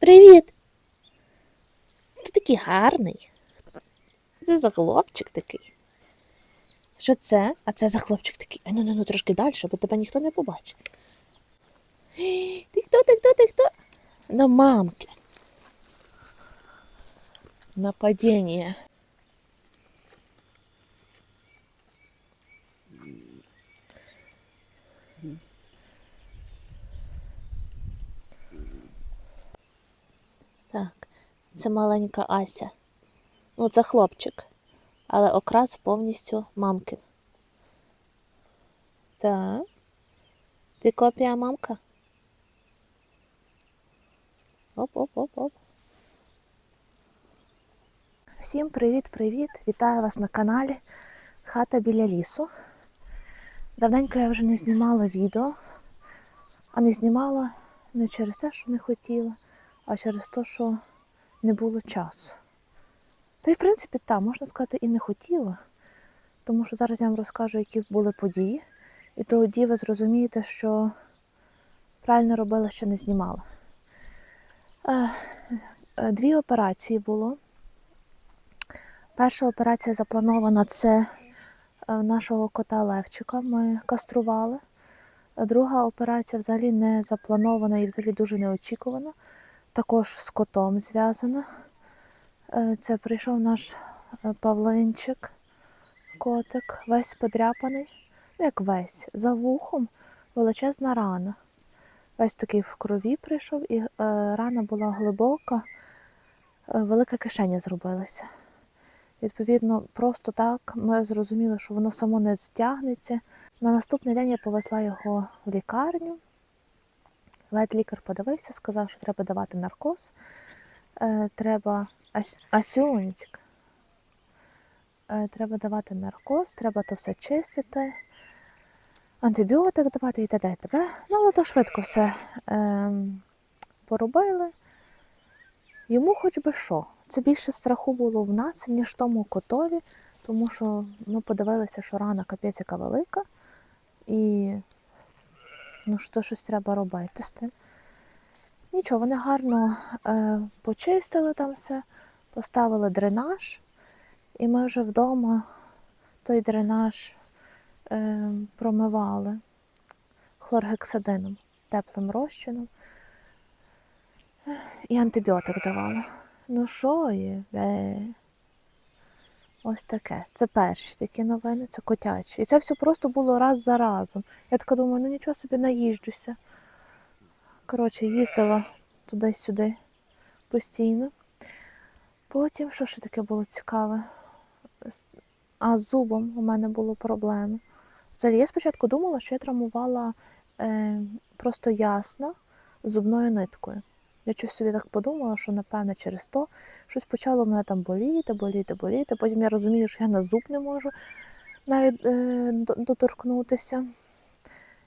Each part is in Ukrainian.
Привіт! Ти такий гарний. Це за хлопчик такий. Що це? А це за хлопчик такий. А ну ну ну трошки далі, бо тебе ніхто не побачить. Ти хто, ти хто, ти хто? На мамки. Нападение. Так, це маленька Ася. Ну, це хлопчик, але окрас повністю мамкин. Так. Ти копія мамка? Оп-оп-оп-оп. Всім привіт-привіт! Вітаю вас на каналі Хата біля лісу. Давненько я вже не знімала відео, а не знімала не через те, що не хотіла, а через те, що не було часу. Та й, в принципі, так, можна сказати, і не хотіла, тому що зараз я вам розкажу, які були події, і тоді ви зрозумієте, що правильно робила, що не знімала. Е, е, Дві операції було. Перша операція запланована це е, нашого кота Левчика. Ми кастрували. Друга операція взагалі не запланована і взагалі дуже неочікувана. Також з котом зв'язана. Е, Це прийшов наш е, Павлинчик, котик, весь подряпаний. Ну, як весь, за вухом величезна рана. Весь такий в крові прийшов, і е, рана була глибока, велика кишеня зробилася. Відповідно, просто так ми зрозуміли, що воно само не стягнеться. На наступний день я повезла його в лікарню. Ветлікар подивився, сказав, що треба давати наркоз. Е, треба. Асюнечка. Е, треба давати наркоз, треба то все чистити, антибіотик давати і т.д. Ну, але то швидко все е, поробили. Йому хоч би що. Це більше страху було в нас, ніж тому котові, тому що ми подивилися, що рана капець яка велика, і ну, що щось треба робити з тим. Нічого, вони гарно е, почистили там все, поставили дренаж, і ми вже вдома той дренаж е, промивали хлоргексидином, теплим розчином і антибіотик давали. Ну що є? Ось таке. Це перші такі новини, це котячі. І це все просто було раз за разом. Я така думаю, ну нічого собі наїжджуся. Коротше, їздила туди-сюди постійно. Потім, що ще таке було цікаве? А з зубом у мене були проблеми. Взагалі, я спочатку думала, що я травмувала е, просто ясно зубною ниткою. Я щось собі так подумала, що напевно через то щось почало мене там боліти, боліти, боліти. Потім я розумію, що я на зуб не можу навіть е, доторкнутися.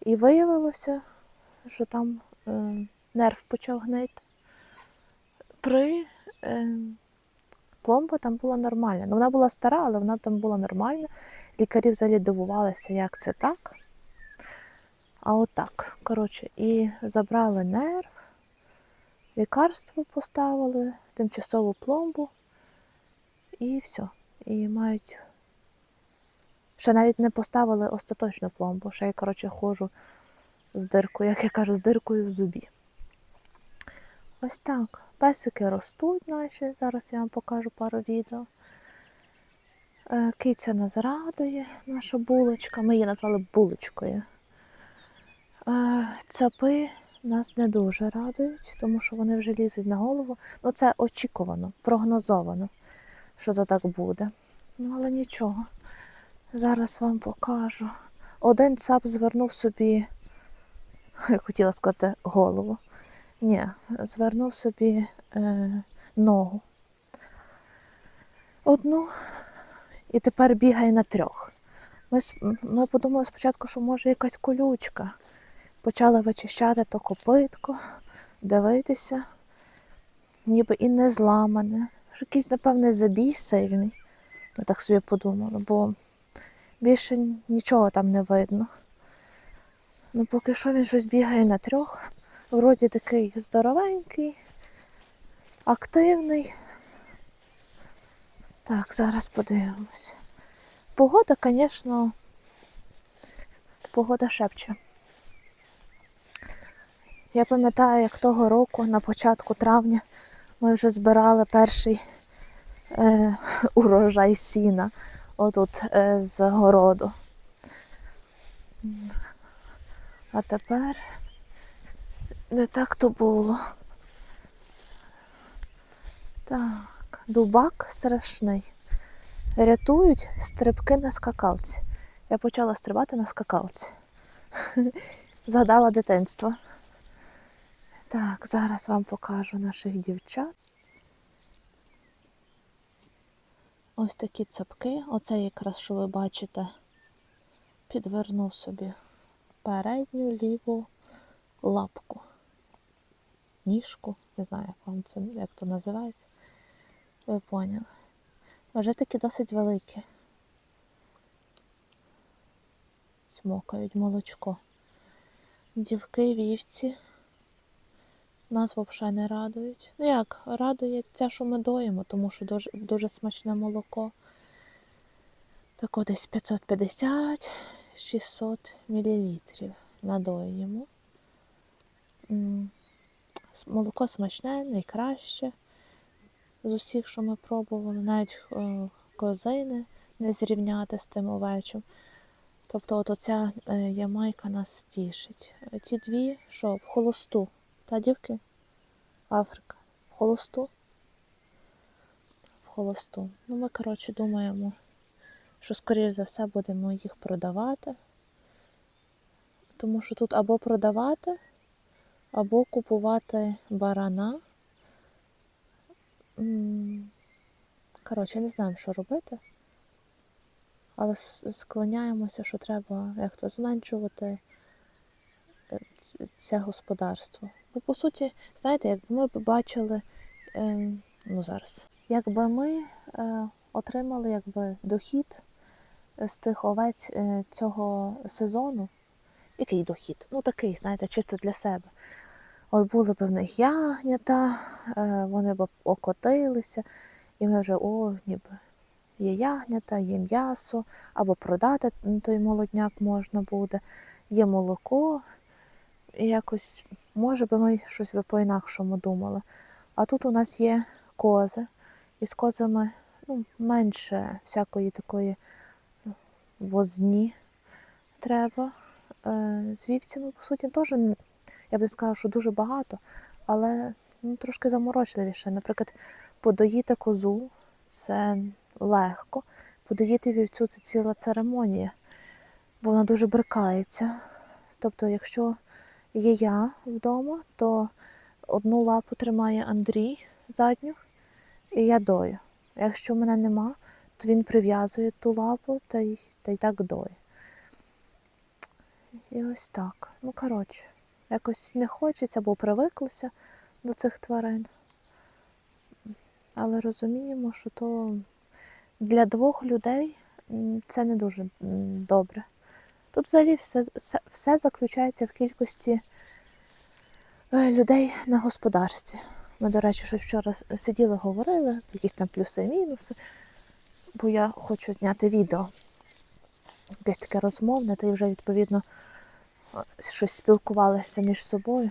І виявилося, що там е, нерв почав гнити. При е, пломба там була нормальна. Ну, вона була стара, але вона там була нормальна. Лікарі взагалі дивувалися, як це так. А отак. Коротше, і забрали нерв, лікарство поставили, тимчасову пломбу, і все. І мають. Ще навіть не поставили остаточну пломбу. Ще я, коротше, ходжу з диркою, як я кажу, з диркою в зубі. Ось так. Песики ростуть наші. Зараз я вам покажу пару відео. Е, Киця нас радує, наша булочка. Ми її назвали булочкою. Е, Цапи нас не дуже радують, тому що вони вже лізуть на голову. Ну, це очікувано, прогнозовано, що то так буде. Ну, але нічого. Зараз вам покажу. Один цап звернув собі, я хотіла сказати, голову. Ні, звернув собі е, ногу. Одну і тепер бігає на трьох. Ми, ми подумали спочатку, що може якась колючка. Почали вичищати то копитко, дивитися, ніби і не зламане. Що якийсь, напевне, забій сильний. Ми так собі подумали, бо більше нічого там не видно. Ну, поки що він щось бігає на трьох. Вроді такий здоровенький, активний. Так, зараз подивимось. Погода, звісно, погода шепче. Я пам'ятаю, як того року, на початку травня, ми вже збирали перший е, урожай сіна отут е, з городу. А тепер не так то було. Так, дубак страшний. Рятують стрибки на скакалці. Я почала стрибати на скакалці. Згадала дитинство. Так, зараз вам покажу наших дівчат. Ось такі цапки. Оце якраз, що ви бачите, підвернув собі передню ліву лапку. Ніжку. Не знаю, як вам це як то називається. Ви поняли. Вже такі досить великі. Смокають молочко. Дівки вівці. Нас взагалі не радують. Ну як, радує те, що ми доїмо, тому що дуже, дуже смачне молоко. Так десь 550-600 мл надоїмо. Молоко смачне, найкраще з усіх, що ми пробували, навіть е, козини не зрівняти з тим овечим. Тобто от оця е, ямайка нас тішить. Ті дві, що в холосту, та дівки? Африка. В холосту? В холосту. Ну, ми, коротше, думаємо, що, скоріш за все, будемо їх продавати. Тому що тут або продавати, або купувати барана. Коротше, не знаємо, що робити. Але склоняємося, що треба як то зменшувати це господарство. Бо по суті, знаєте, якби ми бачили, ем, ну зараз, якби ми е, отримали якби дохід з тих овець е, цього сезону, який дохід? Ну такий, знаєте, чисто для себе. От були б в них ягнята, е, вони б окотилися, і ми вже, о, ніби є ягнята, є м'ясо, або продати той молодняк можна буде, є молоко. Якось, може би ми щось би по-інакшому думали. А тут у нас є кози, і з козами ну, менше всякої такої ну, возні треба. Е, З вівцями, по суті, теж, я би сказала, що дуже багато, але ну, трошки заморочливіше. Наприклад, подоїти козу це легко. Подоїти вівцю це ціла церемонія, бо вона дуже брикається. Тобто, якщо є я вдома, то одну лапу тримає Андрій задню, і я дою. Якщо мене нема, то він прив'язує ту лапу та й, та й так доє. І ось так. Ну, коротше, якось не хочеться, бо привиклося до цих тварин. Але розуміємо, що то для двох людей це не дуже добре. Тут взагалі все, все, заключається в кількості е, людей на господарстві. Ми, до речі, щось вчора сиділи, говорили, якісь там плюси і мінуси, бо я хочу зняти відео. Якесь таке розмовне, та й вже відповідно е, щось спілкувалися між собою.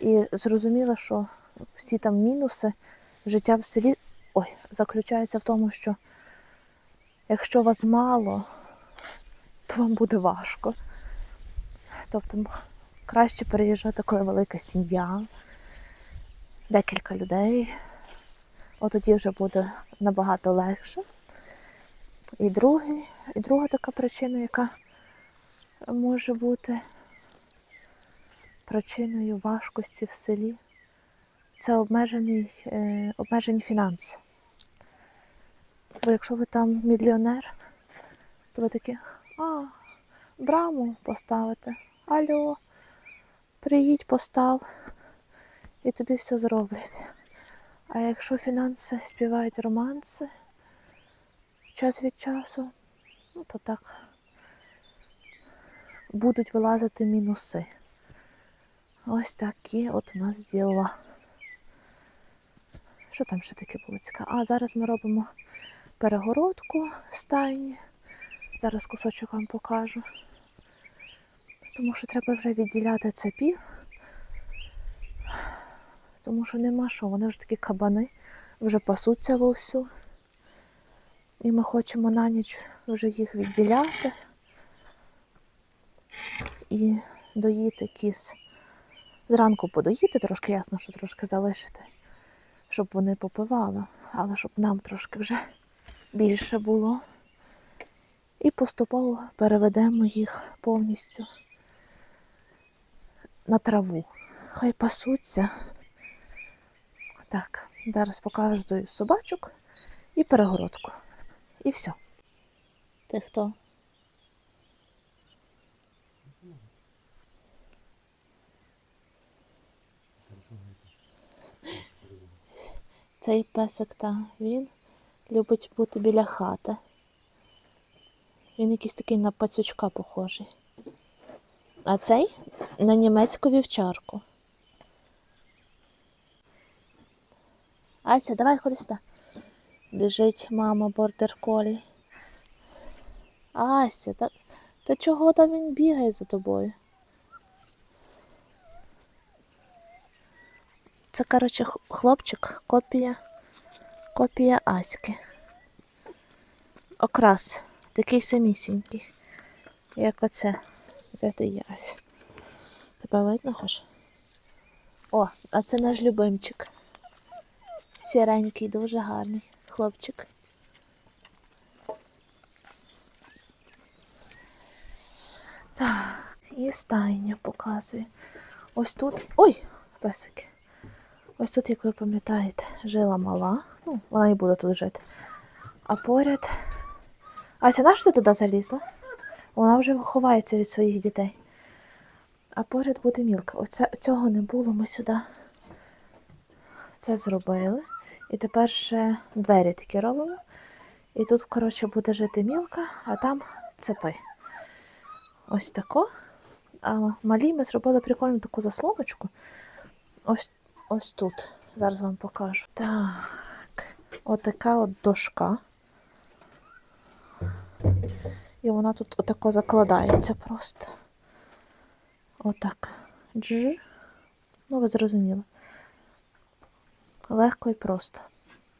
І зрозуміла, що всі там мінуси життя в селі ой, заключаються в тому, що якщо вас мало, то вам буде важко. Тобто краще переїжджати, коли велика сім'я, декілька людей. От тоді вже буде набагато легше. І, другий, і друга така причина, яка може бути причиною важкості в селі, це обмежений, е, обмежені фінанси. Бо якщо ви там мільйонер, то ви такі, а, браму поставити. Алло, приїдь, постав, і тобі все зроблять. А якщо фінанси співають романси час від часу, ну то так будуть вилазити мінуси. Ось такі от у нас діла. Що там ще таке було цікаве? А зараз ми робимо перегородку в стайні. Зараз кусочок вам покажу. Тому що треба вже відділяти цепі. Тому що нема що, вони вже такі кабани, вже пасуться вовсю. І ми хочемо на ніч вже їх відділяти і доїти кіс. Зранку подоїти, трошки ясно, що трошки залишити, щоб вони попивали, але щоб нам трошки вже більше було. І поступово переведемо їх повністю на траву. Хай пасуться. Так, зараз покажу собачок і перегородку. І все. Ти хто? Цей песик та він любить бути біля хати. Він якийсь такий на пацючка похожий. А цей на німецьку вівчарку. Ася, давай ходи сюди. Біжить мама бордер колі. Ася, та, та чого там він бігає за тобою? Це, коротше, хлопчик, копія, копія Аськи. Окрас, такий самісінький, як оце. Ти є, Тебе видно хоч? О, а це наш любимчик. Сіренький, дуже гарний хлопчик. Так, і стайню показую. Ось тут. Ой, песики. Ось тут, як ви пам'ятаєте, жила мала. Ну, вона і буде тут жити. А поряд. Ася, на що ти туди залізла? Вона вже ховається від своїх дітей. А поряд буде мілка. Оце, цього не було, ми сюди це зробили. І тепер ще двері такі робимо. І тут, коротше, буде жити мілка, а там цепи. Ось тако. А малі ми зробили прикольну таку заслоночку. Ось, ось тут. Зараз вам покажу. Так. Отака от дошка. І вона тут отако закладається просто. Отак. Дж. Ну, ви зрозуміли. Легко і просто.